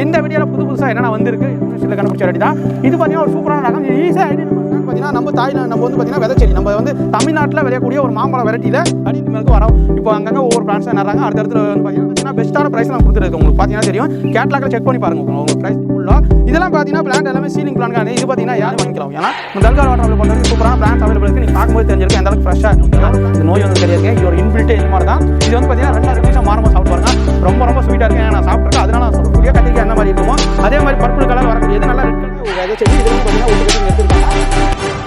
இந்த வீடியோவில் புது புதுசாக என்னென்ன வந்திருக்கு யூனிவர்சிட்டியில் கண்டுபிடிச்ச ரெடி தான் இது பார்த்தீங்கன்னா ஒரு சூப்பரான ரகம். ஈஸியாக ஐடென்டிஃபை பார்த்தீங்கன்னா நம்ம தாய்லாந்து நம்ம வந்து பார்த்தீங்கன்னா விதைச்செடி. நம்ம வந்து தமிழ்நாட்டில் விளையக்கூடிய ஒரு மாம்பழம் வெரைட்டியில் அடித்து மேலுக்கு வரோம். இப்போ அங்கங்கே ஒவ்வொரு பிரான்ஸ் நடுறாங்க. அடுத்தடுத்து வந்து பார்த்தீங்கன்னா பெஸ்ட்டான ப்ரைஸ் நான் கொடுத்துருக்கு உங்களுக்கு பார்த்தீங்கன்னா தெரியும். கேட்லாக்கில் செக் பண்ணி பாருங்க. உங்களுக்கு ப்ரைஸ் ஃபுல்லாக இதெல்லாம் பார்த்தீங்கன்னா பிளான் எல்லாமே சீலிங் பிளான் இது பார்த்தீங்கன்னா யாரும் வாங்கிக்கலாம் ஏன்னா இந்த தல்கார் வாட்டர் பண்ணுறது சூப்பரான பிளான் அவைலபிள் இருக்குது நீங்கள் பார்க்கும்போது தெரிஞ்சிருக்கு எந்த அளவுக்கு ஃப்ரெஷ்ஷாக இருக்கும் இந்த நோய் வந்து தெரியாது இது ஒரு இன்பில்ட்டே இது மாதிரி தான் இது வந்து பார்த்தீங்கன்னா ரெண்டாயிரம் நிமிஷம் மாறும்போது சாப்பிட்டு பாருங்க. ரொம்ப ரொம்ப ஸ்வீட்டாக இருக்கு. ஏன்னா நான் சாப்பிட்ருக்கேன் அதனால நான் சொல்கிறேன் புதிய கத்திரிக்காய் என்ன மாதிரி இருக்குமோ அதே மாதிரி பர்பிள் கலர் வரக்கூடியது நல்லா ரெட் கலர் செடி இது வந்து பார்த்தீங்கன்னா ஒரு எடுத்துருக்காங்க.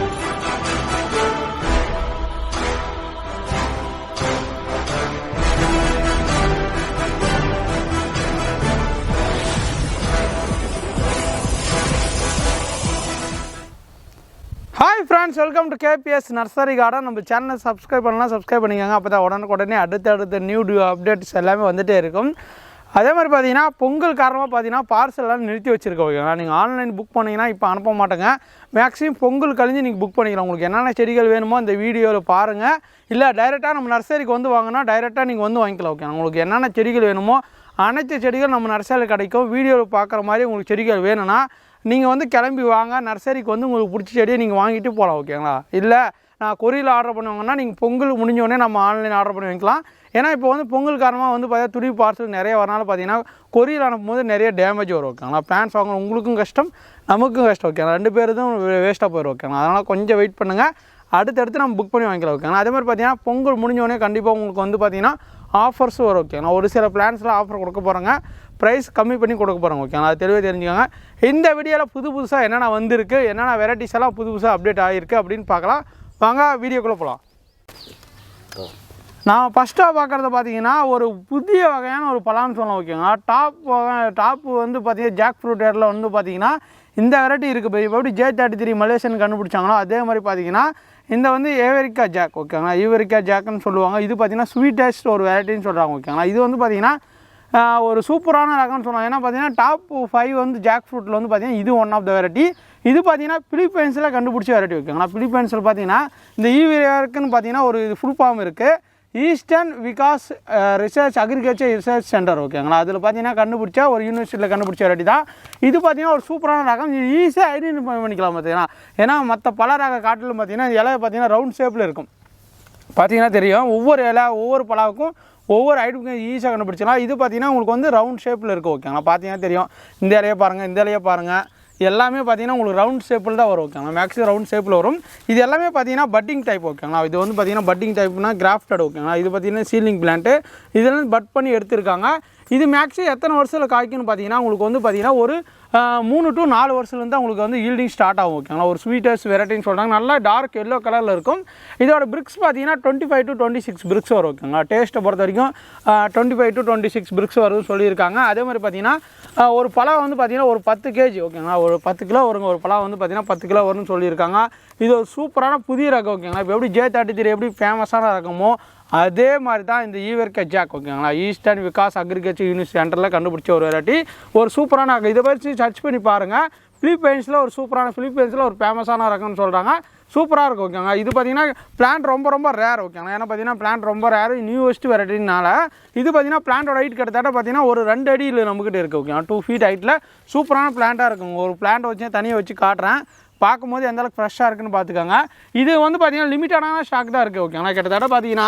Friends welcome to KPS nursery garden நம்ம சேனலை சப்ஸ்கிரைப் பண்ணலாம் சப்ஸ்கிரைப் பண்ணிக்கோங்க. அப்போ தான் உடனுக்குடனே அடுத்த அடுத்த நியூ டியூ அப்டேட்ஸ் எல்லாமே வந்துகிட்டே இருக்கும். அதே மாதிரி பார்த்தீங்கன்னா பொங்கல் காரணமாக பார்த்தீங்கன்னா பார்சல்லாம் நிறுத்தி வச்சுருக்கோம். ஓகேங்களா? நீங்கள் ஆன்லைன் புக் பண்ணிங்கன்னா இப்போ அனுப்ப மாட்டேங்க. மேக்ஸிமம் பொங்கல் கழிஞ்சு நீங்கள் புக் பண்ணிக்கலாம். உங்களுக்கு என்னென்ன செடிகள் வேணுமோ அந்த வீடியோவில் பாருங்கள் இல்லை டைரெக்டாக நம்ம நர்சரிக்கு வந்து வாங்கினா டைரெக்டாக நீங்கள் வந்து வாங்கிக்கலாம். ஓகே உங்களுக்கு என்னென்ன செடிகள் வேணுமோ அனைத்து செடிகள் நம்ம நர்சரியில் கிடைக்கும். வீடியோவில் பார்க்குற மாதிரி உங்களுக்கு செடிகள் வேணும்னா நீங்கள் வந்து கிளம்பி வாங்க நர்சரிக்கு வந்து உங்களுக்கு பிடிச்ச செடியை நீங்கள் வாங்கிட்டு போகலாம் ஓகேங்களா? இல்லை நான் கொரியரில் ஆர்டர் பண்ணுவாங்கன்னா நீங்கள் பொங்கல் முடிஞ்சோடனே நம்ம ஆன்லைன் ஆர்டர் பண்ணி வைக்கலாம் ஏன்னா இப்போ வந்து பொங்கல் காரணமாக வந்து பார்த்தீங்கன்னா துணி பார்சல் நிறைய வரனால பார்த்தீங்கன்னா கொரியர் அனுப்பும்போது நிறைய டேமேஜ் வரும் ஓகேங்களா? பிளான்ஸ் வாங்கணும் உங்களுக்கும் கஷ்டம் நமக்கும் கஷ்டம் ஓகேங்களா? ரெண்டு பேருதும் வேஸ்ட்டாக போயிடும் ஓகேங்களா? அதனால் கொஞ்சம் வெயிட் பண்ணுங்கள் அடுத்தடுத்து நம்ம புக் பண்ணி வாங்கிக்கலாம் ஓகேங்களா? அதே மாதிரி பார்த்தீங்கன்னா பொங்கல் முடிஞ்சோடனே கண்டிப்பாக உங்களுக்கு வந்து பார்த்தீங்கன்னா ஆஃபர்ஸும் வரும் ஓகேங்களா? ஒரு சில பிளான்ஸில் ஆஃபர் கொடுக்க போகிறாங்க ப்ரைஸ் கம்மி பண்ணி கொடுக்க போகிறோம் ஓகேங்களா அது தெளிவாக தெரிஞ்சுக்கோங்க. இந்த வீடியோவில் புது புதுசாக என்னென்ன வந்திருக்கு என்னென்ன வெரைட்டிஸ் எல்லாம் புது புதுசாக அப்டேட் ஆகிருக்கு அப்படின்னு பார்க்கலாம். வாங்க வீடியோக்குள்ளே போகலாம் நான் ஃபஸ்ட்டாக பார்க்குறத பார்த்தீங்கன்னா ஒரு புதிய வகையான ஒரு பழம்னு சொல்லலாம் ஓகேங்க டாப் வகை டாப்பு வந்து பார்த்தீங்கன்னா ஜாக் ஃப்ரூட் ஏரில் வந்து பார்த்தீங்கன்னா இந்த வெரைட்டி இருக்குது இப்போ எப்படி ஜே தேர்ட்டி த்ரீ மலேசியன் கண்டுபிடிச்சாங்களோ அதே மாதிரி பார்த்தீங்கன்னா இந்த வந்து ஏவரிக்கா ஜாக் ஓகேங்களா ஈவரிக்கா ஜாக்குன்னு சொல்லுவாங்க. இது பார்த்தீங்கன்னா ஸ்வீட்டஸ்ட் ஒரு வெரைட்டின்னு சொல்கிறாங்க ஓகேங்களா இது வந்து பார்த்தீங்கன்னா ஒரு சூப்பரான ரகம்னு சொன்னோம் ஏன்னா பார்த்தீங்கன்னா டாப் ஃபைவ் வந்து ஜாக் ஃப்ரூட்டில் வந்து பார்த்தீங்கன்னா இது ஒன் ஆஃப் த வெரைட்டி இது பார்த்தீங்கன்னா பிலிப்பைன்ஸில் கண்டுபிடிச்ச வெரைட்டி ஓகேங்களா பிலிப்பைன்ஸில் பார்த்தீங்கன்னா இந்த e ஈவியருக்குன்னு பார்த்தீங்கன்னா ஒரு இது ஃபுல் ஃபார்ம் இருக்குது eastern Vikas research agriculture research centre ஓகேங்களா அதில் பார்த்தீங்கன்னா கண்டுபிடிச்சா ஒரு யூனிவர்சிட்டியில் கண்டுபிடிச்ச வெரைட்டி தான். இது பார்த்தீங்கன்னா ஒரு சூப்பரான ரகம். இது ஈஸியாக ஐடென்டிஃபை பண்ணிக்கலாம் பார்த்தீங்கன்னா ஏன்னா மற்ற பல ரக காட்டிலும் பார்த்தீங்கன்னா இந்த இலை பார்த்தீங்கன்னா ரவுண்ட் ஷேப்பில் இருக்கும். பார்த்தீங்கன்னா தெரியும். ஒவ்வொரு இலை ஒவ்வொரு பலாவுக்கும் ஒவ்வொரு ஐட்டமுக்கும் ஈஸியாக கண்டுபிடிச்சிக்கலாம் இது பார்த்தீங்கன்னா உங்களுக்கு வந்து ரவுண்ட் ஷேப்பில் இருக்குது ஓகேங்களா பார்த்தீங்கன்னா தெரியும். இந்த இலையை பாருங்கள் இந்த இலையை பாருங்கள் எல்லாமே பார்த்தீங்கன்னா உங்களுக்கு ரவுண்ட் ஷேப்பில் தான் வரும் ஓகேங்களா மேக்ஸிமம் ரவுண்ட் ஷேப்பில் வரும். இது எல்லாமே பார்த்தீங்கன்னா பட்டிங் டைப் ஓகேங்களா இது வந்து பார்த்தீங்கன்னா பட்டிங் டைப்னா கிராஃப்டட் ஓகேங்களா இது பார்த்தீங்கன்னா சீலிங் பிளான்ட்டு இதெல்லாம் பட் பண்ணி எடுத்திருக்காங்க. இது மேக்ஸிமம் எத்தனை வருஷத்தில் காய்க்குன்னு பார்த்தீங்கன்னா உங்களுக்கு வந்து பார்த்தீங்கன்னா ஒரு மூணு டு நாலு வருஷத்துலேருந்து உங்களுக்கு வந்து ஈல்டிங் ஸ்டார்ட் ஆகும் ஓகேங்களா ஒரு ஸ்வீட்டர்ஸ் வெரைட்டின்னு சொல்கிறாங்க நல்லா டார்க் எல்லோ கலரில் இருக்கும். இதோட பிரிக்ஸ் பார்த்தீங்கன்னா twenty five to twenty six brix வரும் ஓகேங்களா டேஸ்ட்டை பொறுத்த வரைக்கும் twenty five to twenty six brix வரும்னு சொல்லியிருக்காங்க. அதே மாதிரி பார்த்தீங்கன்னா ஒரு பழம் வந்து பார்த்தீங்கன்னா ஒரு பத்து கேஜி ஓகேங்களா ஒரு பத்து கிலோ வருங்க. ஒரு பழம் வந்து பார்த்தீங்கன்னா பத்து கிலோ வரும்னு சொல்லியிருக்காங்க. இது ஒரு சூப்பரான புதிய ரகம் ஓகேங்களா இப்போ எப்படி ஜே தேர்ட்டி த்ரீ எப்படி ஃபேமஸான ரகமோ அதே மாதிரி தான் இந்த ஈவர்க்க ஜாக் ஓகேங்களா? ஈஸ்டர்ன் விகாஸ் அக்ரிகல்ச்சர் யூனிவர்சிட்டி சென்டரில் கண்டுபிடிச்ச ஒரு வெரைட்டி ஒரு சூப்பரான ரகம் இதை வச்சு சர்ச் பண்ணி பாருங்கள் ஃபிலிப்பைன்ஸில் ஒரு சூப்பரான ஃபிலிப்பைன்ஸில் ஒரு ஃபேமஸான ரகம்னு சொல்கிறாங்க சூப்பராக இருக்கும் ஓகேங்க இது பார்த்தீங்கன்னா பிளான்ட் ரொம்ப ரொம்ப ரேர் ஓகேங்க ஏன்னா பார்த்தீங்கன்னா பிளான்ட் ரொம்ப ரேர் நியூவஸ்ட் வெரைட்டினால இது பார்த்தீங்கன்னா பிளான்ட்டோட ஹைட் கிட்டத்தட்ட பார்த்தீங்கன்னா ஒரு ரெண்டு அடியில் நம்மக்கிட்ட இருக்குது ஓகேங்க டூ ஃபீட் ஹைட்டில் சூப்பரான பிளான்ட்டாக இருக்குங்க. ஒரு பிளான்ட் வச்சு தனியாக வச்சு காட்டுறேன். பார்க்கும்போது எந்த அளவுக்கு ஃப்ரெஷ்ஷாக இருக்குன்னு பார்த்துக்கோங்க. இது வந்து பார்த்தீங்கன்னா லிமிட்டடான ஸ்டாக் தான் இருக்குது ஓகேங்களா கிட்டத்தட்ட பார்த்தீங்கன்னா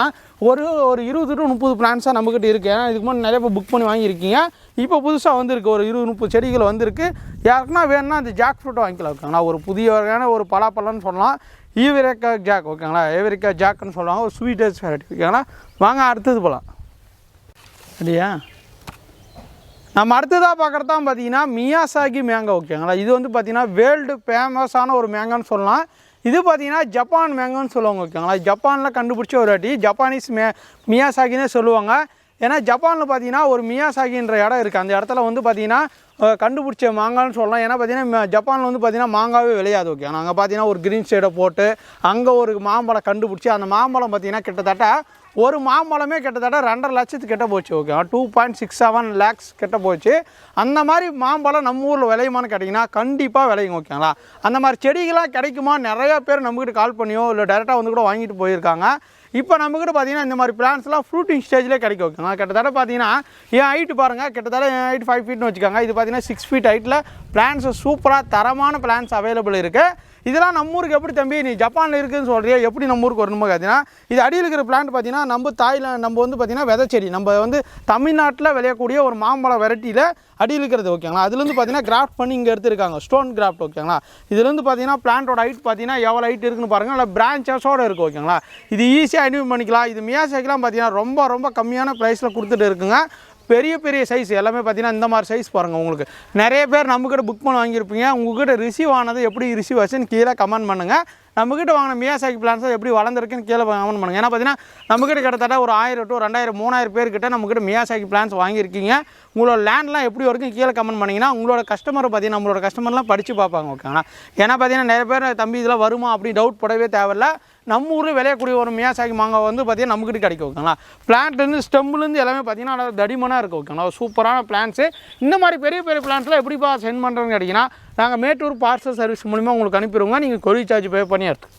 ஒரு ஒரு இருபது டு முப்பது பிளான்ஸாக நம்மக்கிட்ட இருக்குது ஏன்னா இதுக்கு முன்னாடி நிறைய பேர் புக் பண்ணி வாங்கியிருக்கீங்க. இப்போ புதுசாக வந்திருக்கு ஒரு இருபது முப்பது செடிகள் வந்திருக்கு. யாருக்குன்னா வேணும்னா அந்த ஜாக் ஃப்ரூட்டை வாங்கிக்கலாம் ஓகேங்களா ஒரு புதிய வகையான ஒரு பலாப்பழம்னு சொல்லலாம். ஈவிரக்கா ஜாக் ஓகேங்களா ஏவரிக்கா ஜாக்குன்னு சொல்லுவாங்க ஒரு ஸ்வீட்டஸ் வெரைட்டி ஓகேங்களா வாங்க அடுத்தது போகலாம் அப்படியா? நம்ம அடுத்ததாக பார்க்குறது தான் பார்த்தீங்கன்னா மியாசாகி மேங்கோ ஓகேங்களா இது வந்து பார்த்தீங்கன்னா வேர்ல்டு ஃபேமஸான ஒரு மேங்கோன்னு சொல்லலாம். இது பார்த்தீங்கன்னா ஜப்பான் மேங்கோன்னு சொல்லுவாங்க ஓகேங்களா ஜப்பானில் கண்டுபிடிச்ச ஒரு வாட்டி ஜப்பானீஸ் மே மியாசாகினே சொல்லுவாங்க. ஏன்னா ஜப்பானில் பார்த்தீங்கன்னா ஒரு மியாசாகின்ற இடம் இருக்குது அந்த இடத்துல வந்து பார்த்தீங்கன்னா கண்டுபிடிச்ச மாங்கான்னு சொல்லலாம். ஏன்னா பார்த்தீங்கன்னா ஜப்பானில் வந்து பார்த்தீங்கன்னா மாங்காவே விளையாது ஓகே அங்கே பார்த்தீங்கன்னா ஒரு க்ரீன் ஷேடை போட்டு அங்கே ஒரு மாம்பழம் கண்டுபிடிச்சி அந்த மாம்பழம் பார்த்தீங்கன்னா கிட்டத்தட்ட ஒரு மாம்பழமே கிட்டத்தட்ட ரெண்டரை லட்சத்துக்கு கிட்ட போச்சு okay two point six seven lakhs கிட்ட போச்சு. அந்த மாதிரி மாம்பழம் நம்ம ஊரில் விளையுமான்னு கேட்டிங்கன்னா கண்டிப்பாக விளையும் ஓகேங்களா அந்த மாதிரி செடிகளாக கிடைக்குமா? நிறையா பேர் நம்மக்கிட்ட கால் பண்ணியோ இல்லை டேரெக்டாக வந்து கூட வாங்கிட்டு போயிருக்காங்க. இப்போ நம்மக்கிட்ட பார்த்தீங்கன்னா இந்த மாதிரி பிளான்ஸ்லாம் ஃப்ரூட்டிங் ஸ்டேஜ்லேயே கிடைக்க ஓகேங்களா கிட்டத்தட்ட பார்த்தீங்கன்னா என் ஹைட்டு பாருங்கள் கிட்டத்தட்ட என் ஹைட் ஃபைவ் ஃபீட்னு வச்சுக்கோங்க. இது பார்த்தீங்கன்னா சிக்ஸ் ஃபீட் ஹைட்டில் பிளான்ஸ் சூப்பராக தரமான பிளான்ஸ் அவைலபிள் இருக்குது இதெல்லாம் நம்ம ஊருக்கு எப்படி தம்பி? நீ ஜப்பானில் இருக்குதுன்னு சொல்கிறியா எப்படி நம்ம ஊருக்கு வரணுமோ பார்த்தீங்கன்னா இது அடியில் இருக்கிற பிளான்ட் பார்த்தீங்கன்னா நம்ம தாய்லாந்து நம்ம வந்து பார்த்தீங்கன்னா விதைச்செடி நம்ம வந்து தமிழ்நாட்டில் விளையக்கூடிய ஒரு மாம்பழம் வெரைட்டியில் அடியில் இருக்கிறது ஓகேங்களா அதுலேருந்து பார்த்தீங்கன்னா கிராஃப்ட் பண்ணி இங்கே எடுத்துருக்காங்க ஸ்டோன் கிராஃப்ட் ஓகேங்களா இதுலேருந்து பார்த்தீங்கன்னா பிளான்ட்டோட ஹைட் பார்த்தீங்கன்னா எவ்வளோ ஹைட் இருக்குன்னு பாருங்கள் இல்லை பிரான்ச்சஸோடு இருக்குது ஓகேங்களா இது ஈஸியாக ஐடென்டிஃபை பண்ணிக்கலாம். இது மியாசாக்கிலாம் பார்த்தீங்கன்னா ரொம்ப ரொம்ப கம்மியான ப்ரைஸில் கொடுத்துட்டு இருக்குங்க. பெரிய பெரிய சைஸ் எல்லாமே பார்த்தீங்கன்னா இந்த மாதிரி சைஸ் பாருங்கள் உங்களுக்கு. நிறைய பேர் நம்மக்கிட்ட புக் பண்ண வாங்கியிருப்பீங்க. உங்ககிட்ட ரிசீவ் ஆனது எப்படி ரிசீவ் ஆச்சுன்னு கீழே கமெண்ட் பண்ணுங்கள் நம்மக்கிட்ட வாங்கின மியாசாக்கி பிளான்ஸ் எப்படி வளர்ந்துருக்குன்னு கீழே கமெண்ட் பண்ணுங்கள் ஏன்னா பார்த்தீங்கன்னா நம்மக்கிட்ட கிட்டத்தட்ட ஒரு ஆயிரம் டு ரெண்டாயிரம் மூணாயிரம் பேர்கிட்ட நம்மக்கிட்ட மியாசாக்கி பிளான்ஸ் வாங்கியிருக்கீங்க. உங்களோட லேண்ட்லாம் எப்படி வரைக்கும் கீழே கமெண்ட் பண்ணிங்கன்னா உங்களோட கஸ்டமரை பார்த்தீங்கன்னா நம்மளோட கஸ்டமர்லாம் படித்து பார்ப்பாங்க ஓகேங்களா ஏன்னா பார்த்தீங்கன்னா நிறைய பேர் தம்பி இதெல்லாம் வருமா? அப்படி டவுட் படவே தேவையில்ல. நம்ம ஊரில் விளையக்கூடிய ஒரு மியாசாக்கி மாங்காய் வந்து பார்த்தீங்கன்னா நம்மக்கிட்ட கிடைக்கும் ஓகேங்களா? பிளான்ட்லேருந்து ஸ்டெம்லேருந்து எல்லாமே பார்த்தீங்கன்னா நல்லா தடிமனாக இருக்குது ஓகேங்களா? சூப்பரான பிளான்ஸு இந்த மாதிரி பெரிய பெரிய பிளான்ஸ்லாம் எப்படிப்பா சென்ட் பண்ணுறதுன்னு கேட்டிங்கன்னா நாங்கள் மேட்டூர் பார்சல் சர்வீஸ் மூலிமா உங்களுக்கு அனுப்பிடுவோங்க. நீங்கள் கொரி சார்ஜ் பே பண்ணி எடுத்து